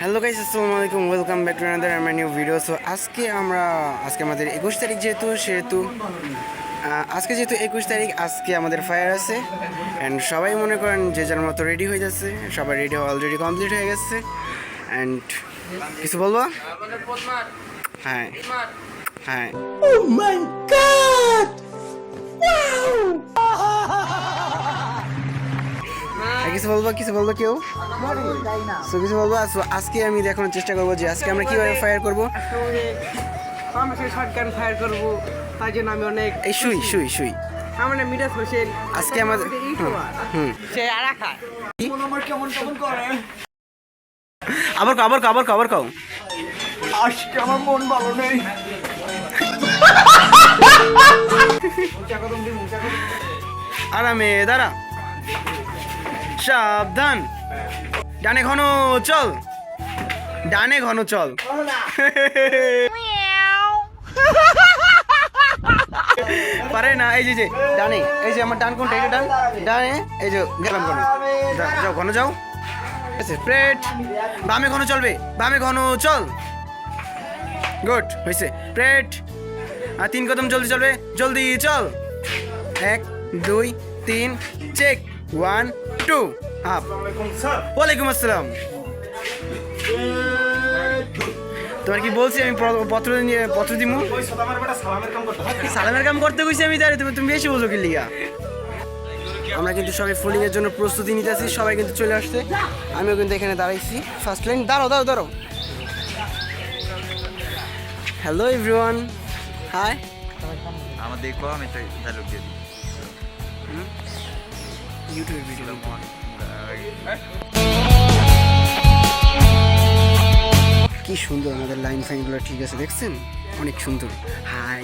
Hello guys আসসালামু আলাইকুম welcome back to another আমার নিউ ভিডিও সো আজকে আমরা আজকে আমাদের একুশ তারিখ যেহেতু সেহেতু আজকে যেহেতু একুশ তারিখ আজকে আমাদের ফায়ার আছে। অ্যান্ড সবাই মনে করেন যে যার মতো রেডি হয়ে যাচ্ছে সবাই রেডি অলরেডি কমপ্লিট হয়ে গেছে। অ্যান্ড কিছু বলব? হ্যাঁ হ্যাঁ কিছু বলব কিছু বলব কেউ? সো কিছু বলব? আজকে আমি দেখানোর চেষ্টা করব যে আজকে আমরা কীভাবে ফায়ার করব। ফায়ার করব তাই জন্য আমি অনেক আমার আজকে আবার নেই আরামে, দাঁড়া। সাবধান। ডানে ঘন, চল। ডানে ঘন, চল। পারে না, এই যে যে, ডানে। এই যে আমার ডান কোনটা এটা ডান? ডানে, এই যে, গেলাম ঘন। যাও ঘন যাও। প্লেট। বামে ঘন চলবে, বামে ঘন, চল। গুড, হয়েছে। প্লেট। আর তিন কদম জলদি চলবে, জলদি, চল। এক, দুই, তিন, চেক। ওয়ান টু আপ ওয়ালাইকুম আসসালাম। তোমার কি বলছি আমি পত্র নিয়ে পত্র দিমু? সালামের কাম করতে কইছি আমি তারে? তুমি তুমি বেশি বলো কি লিগা? আমরা কিন্তু সবাই ফুলিং এর জন্য প্রস্তুতি নিতেছি সবাই কিন্তু চলে আসছে। আমিও কিন্তু এখানে দাঁড়াইছি। ফার্স্ট লাইন দাঁড়াও দাঁড়াও দাঁড়াও। হ্যালো এভরিওয়ান হাই আমার দেখব আমি ডায়লগ দিয়ে ইউটিউব ভিডিও কি সুন্দর আমাদের লাইন ফাইনগুলো ঠিক আছে দেখছেন? অনেক সুন্দর। হাই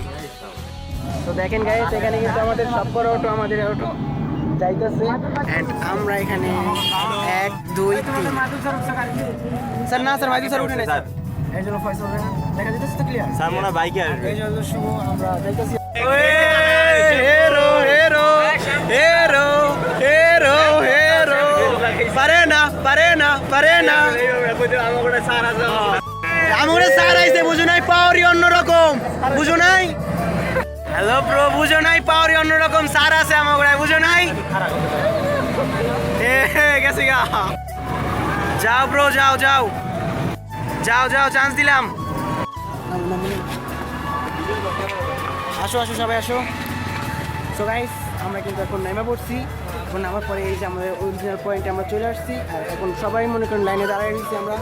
তো দেখেন গাইস এখানে কিন্তু আমাদের সবকর অটো আমাদের অটো যাইতেছে। এন্ড আমরা এখানে এক দুই তিন। স্যার না স্যার মাইদু স্যার উঠে নেই। স্যার। এই জন্য ফয়সাল ভাই দেখা যেতেছে তো ক্লিয়ার স্যার মনে বাইকে আসবে। এই জন্য শুভ আমরা যাইতেছি। পারে না। স্যার আইছে বুঝো নাই পাওয়ারই অন্যরকম। বুঝো নাই? হ্যালো ব্রো বুঝো নাই পাওয়ারই অন্যরকম। স্যার আছে আমার বুঝো নাই? গেছে গা। যাও ব্রো যাও যাও। যাও যাও চান্স দিলাম। আসো আসো সবাই আসো। সো গাইস আমরা কিন্তু এখন নেমে পড়ছি। এখন নামার পরে এই যে আমাদের অরিজিনাল পয়েন্টে আমরা চলে আসছি। আর এখন সবাই মনে করেন লাইনে দাঁড়ায় গেছি আমরা।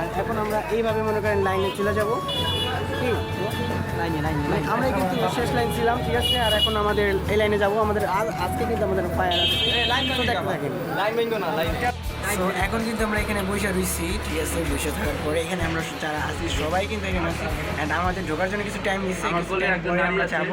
আর এখন আমরা এইভাবে মনে করেন লাইনে চলে যাব। লাইনে লাইনে আমরা কিন্তু শেষ লাইন ছিলাম ঠিক আছে? আর এখন আমাদের এই লাইনে যাব। আমাদের আজ আজকে কিন্তু আমাদের ফায়ার এখন কিন্তু আমরা এখানে বসে রয়েছি ঠিক আছে? বসে থাকার পরে এখানে আমরা যারা আছি সবাই কিন্তু এখানে আছি। অ্যান্ড আমাদের ঢোকার জন্য কিছু টাইম নিচ্ছে আমরা যাব।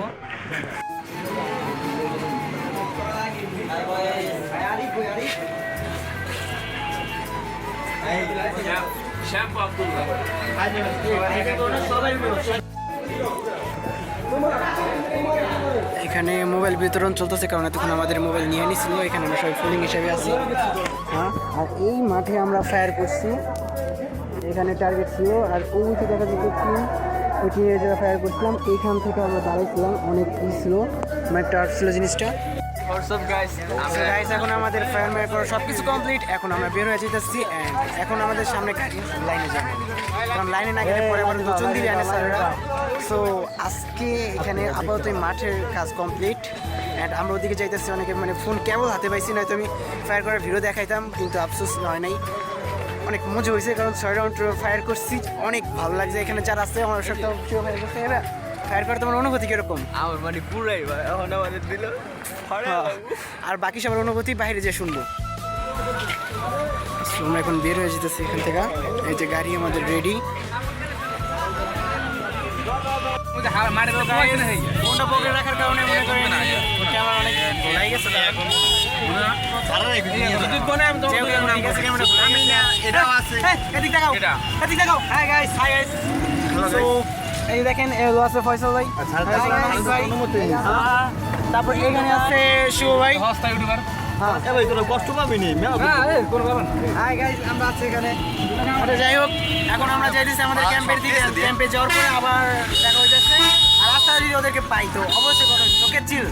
এখানে মোবাইল বিতরণ চলতেছে, কারণ এতক্ষণ আমাদের মোবাইল নিয়ে নিছিল, এখানে আমরা সবাই ফুলিং হিসেবে আছি। হ্যাঁ আর এই মাঠে আমরা ফায়ার করছি। এখানে টার্গেট ছিল, আর ওই যে দেখা যাচ্ছে টিম ওই ফায়ার করছিলাম এইখান থেকে আমরা দাঁড়াইছিলাম, অনেক ই ছিল। মানে টার্ফ ছিল জিনিসটা। Guys, এখন আমাদের ফায়ার মার করা সব কিছু কমপ্লিট এখন আমরা বের হয়ে যেতেছি অ্যান্ড এখন আমাদের সামনে লাইনে যাব। কারণ লাইনে না গেলে পরে আবার নতুন দিবে আনে স্যাররা সো আজকে এখানে আপাতত মাঠের কাজ কমপ্লিট অ্যান্ড আমরা ওদিকে যাইতেছি অনেকে মানে ফোন কেবল হাতে পাইছি নয়তো আমি ফায়ার করার ভিডিও দেখাইতাম কিন্তু আফসোস হয় নাই। অনেক মজা হয়েছে কারণ ছয় রাউন্ড ফায়ার করছি। অনেক ভালো লাগছে এখানে যারা আছে আমার সাথে ফায়ার এরা। ফায়ার করে তোমার অনুভূতি কীরকম? আমার মানে পুরাই এখন আমাদের দিল। আর বাকি সবার অনুভূতি বাইরে যে শুনব। আমরা এখন বের হয়ে যেতেছি এখান থেকে। এই যে গাড়ি আমাদের রেডি ফোনটা পকেটে রাখার কারণে মনে করেন ক্যামেরা অনেক ভোলাই গেছে এখন। এদিক দেখাও, এদিক দেখাও। এই দেখেন এলো আছে ফয়সাল ভাই। ভাই। তারপর এখানে আছে শিব ভাই। হ্যাঁ এ ভাই তোরা কষ্ট পাবি নি? হাই গাইস আমরা আছি এখানে। আচ্ছা যাই হোক এখন আমরা যাইতেছি আমাদের ক্যাম্পের দিকে। ক্যাম্পে যাওয়ার পরে আবার দেখা হয়ে যাচ্ছে আর রাস্তায় যদি ওদেরকে পাই তো অবশ্যই কোনো ওকে চিল